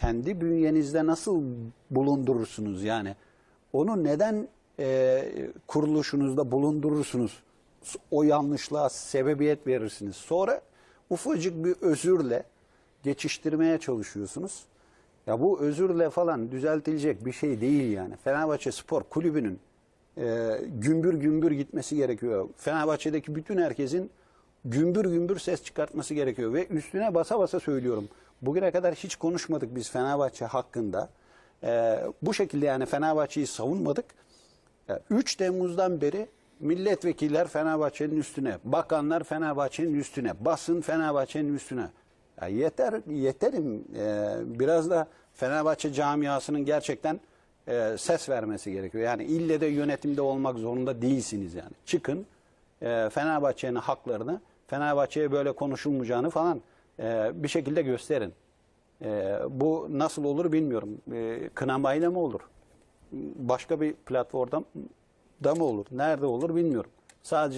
kendi bünyenizde nasıl bulundurursunuz yani? Onu neden e, kuruluşunuzda bulundurursunuz? O yanlışlığa sebebiyet verirsiniz. Sonra ufacık bir özürle geçiştirmeye çalışıyorsunuz. Ya bu özürle falan düzeltilecek bir şey değil yani. Fenerbahçe Spor Kulübü'nün e, gümbür gümbür gitmesi gerekiyor. Fenerbahçe'deki bütün herkesin gümbür gümbür ses çıkartması gerekiyor. Ve üstüne basa basa söylüyorum. Bugüne kadar hiç konuşmadık biz Fenerbahçe hakkında. E, bu şekilde yani Fenerbahçe'yi savunmadık. 3 Temmuz'dan beri milletvekiller Fenerbahçe'nin üstüne, bakanlar Fenerbahçe'nin üstüne, basın Fenerbahçe'nin üstüne. Ya yeter, yeterim. Ee, biraz da Fenerbahçe camiasının gerçekten e, ses vermesi gerekiyor. Yani ille de yönetimde olmak zorunda değilsiniz yani. Çıkın e, Fenerbahçe'nin haklarını, Fenerbahçe'ye böyle konuşulmayacağını falan e, bir şekilde gösterin. E, bu nasıl olur bilmiyorum. E, kınamayla mı olur? Başka bir platformda da mı olur? Nerede olur bilmiyorum. Sadece